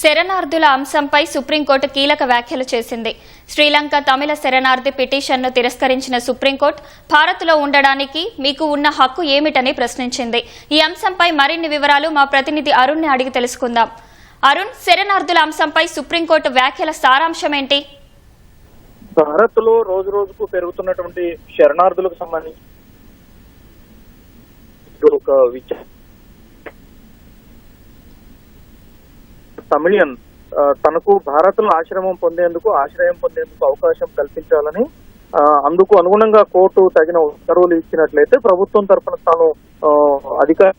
శరణార్థుల అంశంపై సుప్రీంకోర్టు కీలక వ్యాఖ్యలు చేసింది. శ్రీలంక తమిళ శరణార్థి పిటిషన్ను తిరస్కరించిన సుప్రీంకోర్టు భారత్లో ఉండడానికి మీకు ఉన్న హక్కు ఏమిటని ప్రశ్నించింది. ఈ అంశంపై మరిన్ని వివరాలు మా ప్రతినిధి అరుణ్ని అడిగి తెలుసుకుందాం. అరుణ్ శరణార్థుల అంశంపై సుప్రీంకోర్టు వ్యాఖ్యల సారాంశం ఏంటి? భారత్లో రోజు రోజుకు పెరుగుతున్నటువంటి శరణార్థులకు సంబంధించి ఒక తమిళియన్ తనకు భారత్లో ఆశ్రమం పొందేందుకు ఆశ్రయం పొందేందుకు అవకాశం కల్పించాలని అందుకు అనుగుణంగా కోర్టు తగిన ఉత్తర్వులు ఇచ్చినట్లయితే ప్రభుత్వం తరఫున తాను ఆ, అధికార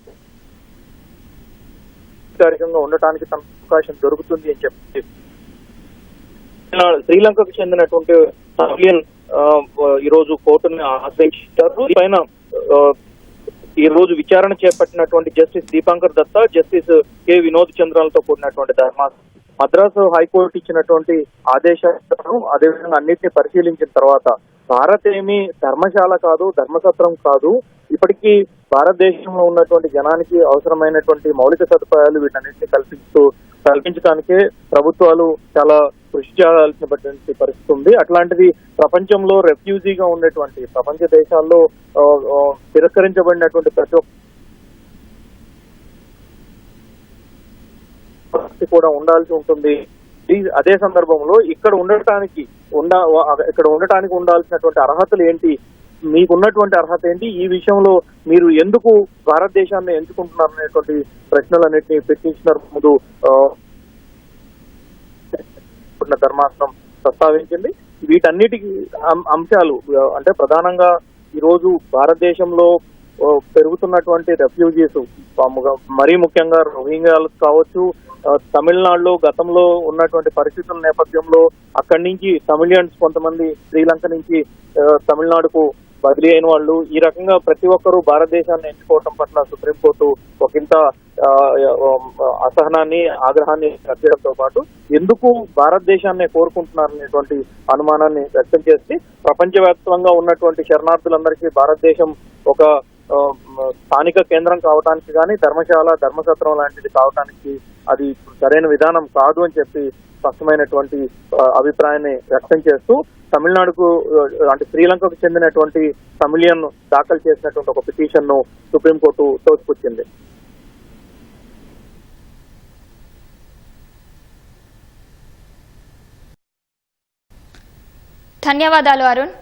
అధికారికంగా ఉండటానికి తన అవకాశం దొరుకుతుంది అని చెప్పి. శ్రీలంకకు చెందినటువంటి తమిళియన్ ఈ రోజు కోర్టుని ఆశ్రయించారు. పైన ఈ రోజు విచారణ చేపట్టినటువంటి justice Deepankar Datta justice K Vinod చంద్రాలతో కూడినటువంటి ధర్మాసనం మద్రాసు హైకోర్టు ఇచ్చినటువంటి ఆదేశాలను అదేవిధంగా అన్నింటినీ పరిశీలించిన తర్వాత భారత్ ఏమి ధర్మశాల కాదు ధర్మసత్రం కాదు ఇప్పటికీ భారతదేశంలో ఉన్నటువంటి జనానికి అవసరమైనటువంటి మౌలిక సదుపాయాలు వీటన్నిటిని కల్పిస్తూ కల్పించడానికే ప్రభుత్వాలు చాలా కృషి చేయాల్సినటువంటి పరిస్థితి ఉంది. అట్లాంటిది ప్రపంచంలో రెఫ్యూజీగా ఉండేటువంటి ప్రపంచ దేశాల్లో తిరస్కరించబడినటువంటి ప్రతి ఒక్క కూడా ఉండాల్సి ఉంటుంది. అదే సందర్భంలో ఇక్కడ ఉండటానికి ఉండ ఇక్కడ ఉండటానికి ఉండాల్సినటువంటి అర్హతలు ఏంటి? మీకున్నటువంటి అర్హత ఏంటి? ఈ విషయంలో మీరు ఎందుకు భారతదేశాన్ని ఎంచుకుంటున్నారు అనేటువంటి ప్రశ్నలన్నింటినీ ప్రశ్నించినారు ముందు ధర్మాసనం ప్రస్తావించింది. వీటన్నిటికి అం- అంశాలు అంటే ప్రధానంగా ఈరోజు భారతదేశంలో పెరుగుతున్నటువంటి రెఫ్యూజీస్ మరీ ముఖ్యంగా రోహింగ్యాలు కావచ్చు తమిళనాడులో గతంలో ఉన్నటువంటి పరిస్థితుల నేపథ్యంలో అక్కడి నుంచి తమిళియన్స్ కొంతమంది శ్రీలంక నుంచి తమిళనాడుకు బదిలీ అయిన వాళ్ళు. ఈ రకంగా ప్రతి ఒక్కరూ భారతదేశాన్ని ఎంచుకోవటం పట్ల సుప్రీంకోర్టు ఒకంత అసహనాన్ని ఆగ్రహాన్ని వ్యక్తడంతో పాటు ఎందుకు భారతదేశాన్ని కోరుకుంటున్నారనేటువంటి అనుమానాన్ని వ్యక్తం చేసి ప్రపంచవ్యాప్తంగా ఉన్నటువంటి శరణార్థులందరికీ భారతదేశం ఒక స్థానిక కేంద్రం కావటానికి కానీ ధర్మశాల ధర్మసత్రం లాంటిది కావటానికి అది సరైన విధానం కాదు అని చెప్పి స్పష్టమైనటువంటి అభిప్రాయాన్ని వ్యక్తం చేస్తూ తమిళనాడుకు అంటే శ్రీలంకకు చెందినటువంటి తమిళియన్ దాఖలు చేసినటువంటి ఒక పిటిషన్ను సుప్రీంకోర్టు తోసిపుచ్చింది. ధన్యవాదాలు అరుణ్.